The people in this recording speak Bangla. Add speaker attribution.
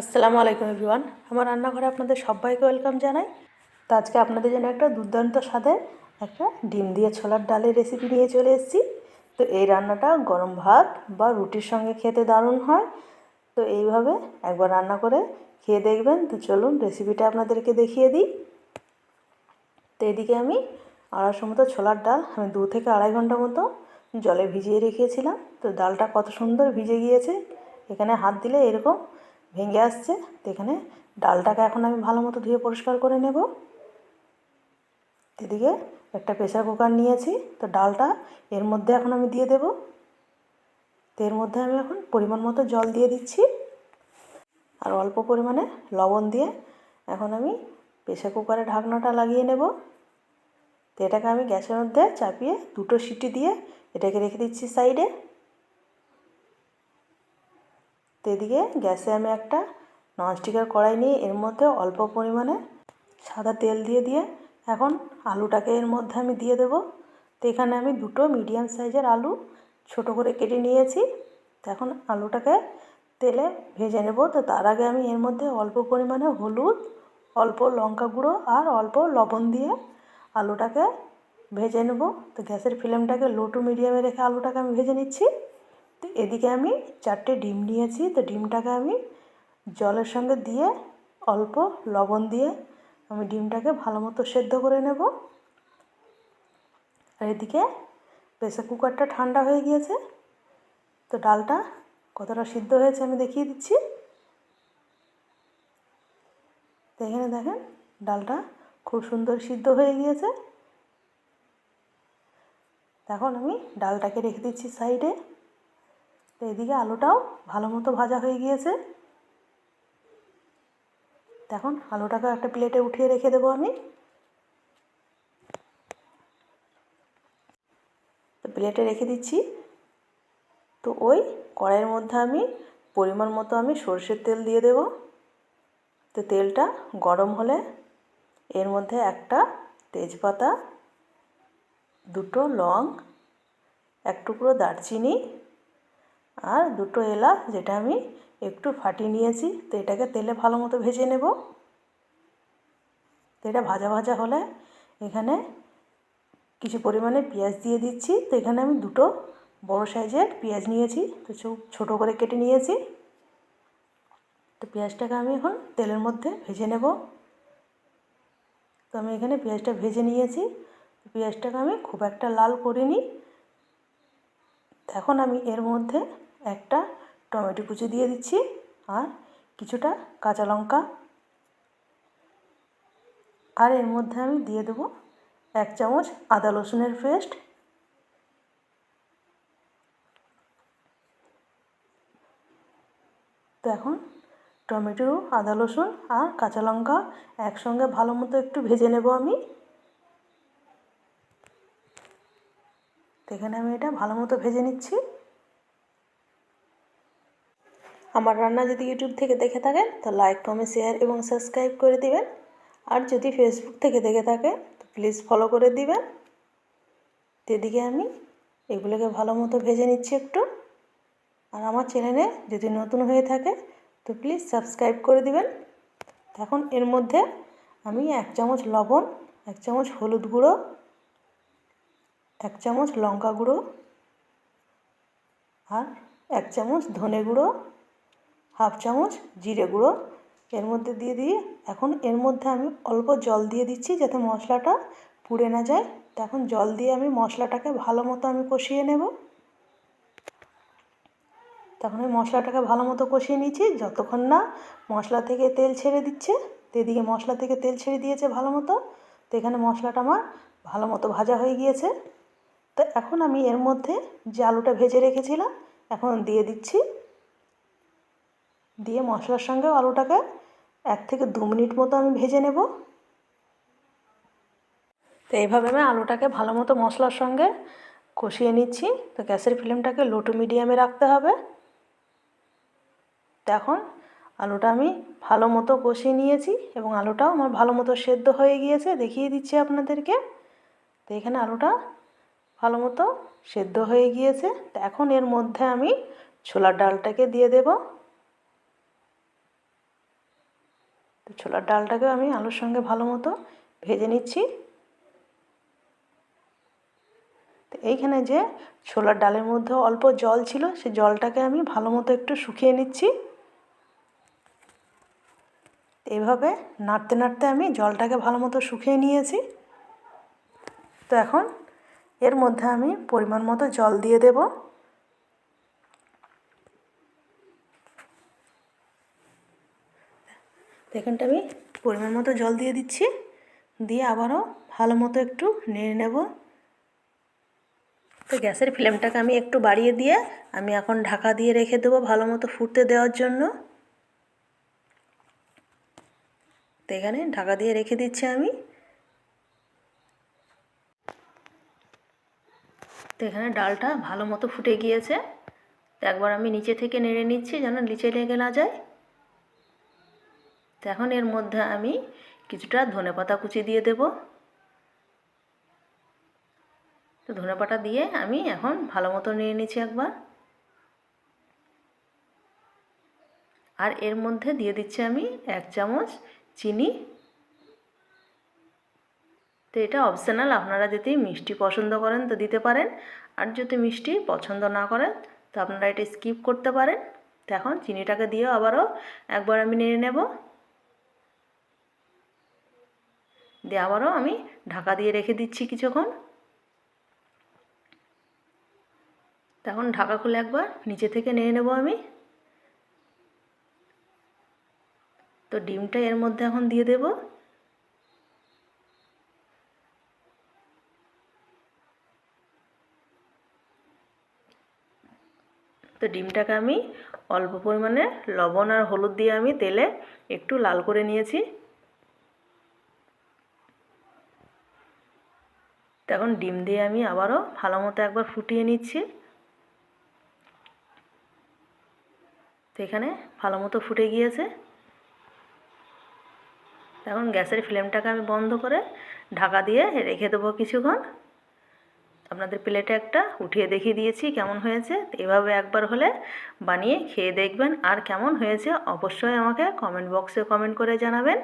Speaker 1: আসসালামু আলাইকুম এভরিওয়ান। আমার রান্নাঘরে আপনাদের সবাইকে ওয়েলকাম জানাই। তো আজকে আপনাদের জন্য একটা দুর্দান্ত স্বাদের একটা ডিম দিয়ে ছোলার ডালের রেসিপি নিয়ে চলে এসেছি। তো এই রান্নাটা গরম ভাত বা রুটির সঙ্গে খেতে দারুণ হয়। তো এইভাবে একবার রান্না করে খেয়ে দেখবেন। তো চলুন রেসিপিটা আপনাদেরকে দেখিয়ে দিই। তো এদিকে আমি আড়াইশো মতো ছোলার ডাল আমি দু থেকে আড়াই ঘণ্টা মতো জলে ভিজিয়ে রেখেছিলাম। তো ডালটা কত সুন্দর ভিজে গিয়েছে। এখানে হাত দিলে এরকম ভেঙে আসছে, তো এখানে ডালটাকে এখন আমি ভালো মতো ধুয়ে পরিষ্কার করে নেব। এদিকে একটা প্রেসার কুকার নিয়েছি, তো ডালটা এর মধ্যে এখন আমি দিয়ে দেব। তো এর মধ্যে আমি এখন পরিমাণ মতো জল দিয়ে দিচ্ছি, আর অল্প পরিমাণে লবণ দিয়ে এখন আমি প্রেসার কুকারে ঢাকনাটা লাগিয়ে নেব। তো এটাকে আমি গ্যাসের মধ্যে চাপিয়ে দুটো সিটি দিয়ে এটাকে রেখে দিচ্ছি সাইডে। তো এদিকে গ্যাসে আমি একটা ননস্টিকের কড়াই নিয়ে এর মধ্যে অল্প পরিমাণে সাদা তেল দিয়ে দিয়ে এখন আলুটাকে এর মধ্যে আমি দিয়ে দেবো। তো এখানে আমি দুটো মিডিয়াম সাইজের আলু ছোট করে কেটে নিয়েছি। তো এখন আলুটাকে তেলে ভেজে নেব। তো তার আগে আমি এর মধ্যে অল্প পরিমাণে হলুদ, অল্প লঙ্কা গুঁড়ো আর অল্প লবণ দিয়ে আলুটাকে ভেজে নেব। তো গ্যাসের ফ্লেমটাকে লো টু মিডিয়ামে রেখে আলুটাকে আমি ভেজে নিচ্ছি। তো এদিকে আমি চারটে ডিম নিয়েছি। তো ডিমটাকে আমি জলের সঙ্গে দিয়ে অল্প লবণ দিয়ে আমি ডিমটাকে ভালো মতো সেদ্ধ করে নেব। আর এদিকে প্রেসার কুকারটা ঠান্ডা হয়ে গিয়েছে। তো ডালটা কতটা সিদ্ধ হয়েছে আমি দেখিয়ে দিচ্ছি। তো এখানে দেখেন, ডালটা খুব সুন্দর সিদ্ধ হয়ে গিয়েছে। এখন আমি ডালটাকে রেখে দিচ্ছি সাইডে। তো এদিকে আলুটাও ভালো মতো ভাজা হয়ে গিয়েছে। এখন আলুটাকে একটা প্লেটে উঠিয়ে রেখে দেবো আমি। তো প্লেটে রেখে দিচ্ছি। তো ওই কড়াইয়ের মধ্যে আমি পরিমাণ মতো আমি সর্ষের তেল দিয়ে দেব। তো তেলটা গরম হলে এর মধ্যে একটা তেজপাতা, দুটো লং, এক টুকরো দারচিনি আর দুটো এলাচ যেটা আমি একটু ফাটিয়ে নিয়েছি, তো এটাকে তেলে ভালো মতো ভেজে নেব। তো এটা ভাজা ভাজা হলে এখানে কিছু পরিমাণে পেঁয়াজ দিয়ে দিচ্ছি। তো এখানে আমি দুটো বড় সাইজের পেঁয়াজ নিয়েছি, তো ছোটো করে কেটে নিয়েছি। তো পেঁয়াজটাকে আমি এখন তেলের মধ্যে ভেজে নেব। তো আমি এখানে পেঁয়াজটা ভেজে নিয়েছি। পেঁয়াজটাকে আমি খুব একটা লাল করিনি। এখন আমি এর মধ্যে একটা টমেটো কুচি দিয়ে দিচ্ছি আর কিছুটা কাঁচা লঙ্কা। আর এর মধ্যে আমি দিয়ে দেবো এক চামচ আদা রসুনের পেস্ট। তো এখন টমেটো, আদা রসুন আর কাঁচা লঙ্কা একসঙ্গে ভালো মতো একটু ভেজে নেব আমি। এখানে আমি এটা ভালো মতো ভেজে নিচ্ছি। আমার রান্না যদি ইউটিউব থেকে দেখে থাকেন, তো লাইক কমেন্ট শেয়ার এবং সাবস্ক্রাইব করে দিবেন। আর যদি ফেসবুক থেকে দেখে থাকেন, তো প্লিজ ফলো করে দিবেন। এদিকে আমি এগুলোকে ভালো মতো ভেজে নিচ্ছি একটু। আর আমার চ্যানেলে যদি নতুন হয়ে থাকে, তো প্লিজ সাবস্ক্রাইব করে দিবেন। এখন এর মধ্যে আমি এক চামচ লবণ, এক চামচ হলুদ গুঁড়ো, এক চামচ লঙ্কা গুঁড়ো, আর এক চামচ ধনে গুঁড়ো হাফ চামচ জিরে গুঁড়ো। এর মধ্যে দিয়ে দিয়ে এখন এর মধ্যে আমি অল্প জল দিয়ে দিচ্ছি যাতে মশলাটা পুড়ে না যায়। তো এখন জল দিয়ে আমি মশলাটাকে ভালো মতো আমি কষিয়ে নেব। তখন আমি মশলাটাকে ভালো মতো কষিয়ে নিচ্ছি। যতক্ষণ না মশলা থেকে তেল ছেড়ে দিচ্ছে, তো এদিকে মশলা থেকে তেল ছেড়ে দিয়েছে ভালো মতো। তো এখানে মশলাটা আমার ভালো মতো ভাজা হয়ে গিয়েছে। তো এখন আমি এর মধ্যে যে আলুটা ভেজে রেখেছিলাম, এখন দিয়ে দিচ্ছি। দিয়ে মশলার সঙ্গে আলুটাকে এক থেকে দু মিনিট মতো আমি ভেজে নেব। তো এইভাবে আমি আলুটাকে ভালো মতো মশলার সঙ্গে কষিয়ে নিচ্ছি। তো গ্যাসের ফ্লেমটাকে লো টু মিডিয়ামে রাখতে হবে। তো এখন আলুটা আমি ভালো মতো কষিয়ে নিয়েছি এবং আলুটাও আমার ভালো মতো সেদ্ধ হয়ে গিয়েছে, দেখিয়ে দিচ্ছি আপনাদেরকে। তো এখানে আলুটা ভালো মতো সেদ্ধ হয়ে গিয়েছে। তো এখন এর মধ্যে আমি ছোলার ডালটাকে দিয়ে দেবো। তো ছোলার ডালটাকেও আমি আলুর সঙ্গে ভালো মতো ভেজে নিচ্ছি। তো এইখানে যে ছোলার ডালের মধ্যে অল্প জল ছিল, সে জলটাকে আমি ভালো মতো একটু শুকিয়ে নিচ্ছি। এইভাবে নাড়তে নাড়তে আমি জলটাকে ভালো মতো শুকিয়ে নিয়েছি। তো এখন এর মধ্যে আমি পরিমাণ মতো জল দিয়ে দেব। তো এখানটা আমি পরিমাণ মতো জল দিয়ে দিচ্ছি। দিয়ে আবারও ভালো মতো একটু নেড়ে নেব। তো গ্যাসের ফ্লেমটাকে আমি একটু বাড়িয়ে দিয়ে আমি এখন ঢাকা দিয়ে রেখে দেবো ভালো মতো ফুটতে দেওয়ার জন্য। তো এখানে ঢাকা দিয়ে রেখে দিচ্ছি আমি। তো এখানে ডালটা ভালো মতো ফুটে গিয়েছে। তো একবার আমি নিচে থেকে নেড়ে নিচ্ছি যেন নিচে লেগে না যায়। তো এখন এর মধ্যে আমি কিছুটা ধনে পাতা কুচি দিয়ে দেব। তো ধনে পাতা দিয়ে আমি এখন ভালো মতো নিয়ে নিচ্ছি একবার। আর এর মধ্যে দিয়ে দিচ্ছি আমি এক চামচ চিনি। তো এটা অপশনাল, আপনারা যদি মিষ্টি পছন্দ করেন তো দিতে পারেন। আর যদি মিষ্টি পছন্দ না করেন তো আপনারা এটা স্কিপ করতে পারেন। তো এখন চিনিটাকে দিয়েও আবারও একবার আমি নিয়ে নেব। দিয়ে আবারও আমি ঢাকা দিয়ে রেখে দিচ্ছি কিছুক্ষণ। তখন ঢাকা খুলে একবার নিচে থেকে নিয়ে নেব আমি। তো ডিমটা এর মধ্যে এখন দিয়ে দেব। তো ডিমটাকে আমি অল্প পরিমাণে লবণ আর হলুদ দিয়ে আমি তেলে একটু লাল করে নিয়েছি এখন ডিম দিয়ে আমি আবারও ভালো মতো একবার ফুটিয়ে নিচ্ছি। তো এখানে ভালো মতো ফুটে গিয়েছে। এখন গ্যাসের ফ্লেমটাকে আমি বন্ধ করে ঢাকা দিয়ে রেখে দেবো কিছুক্ষণ। আপনাদের প্লেটে একটা উঠিয়ে দেখিয়ে দিয়েছি কেমন হয়েছে। এভাবে একবার হলে বানিয়ে খেয়ে দেখবেন আর কেমন হয়েছে অবশ্যই আমাকে কমেন্ট বক্সে কমেন্ট করে জানাবেন।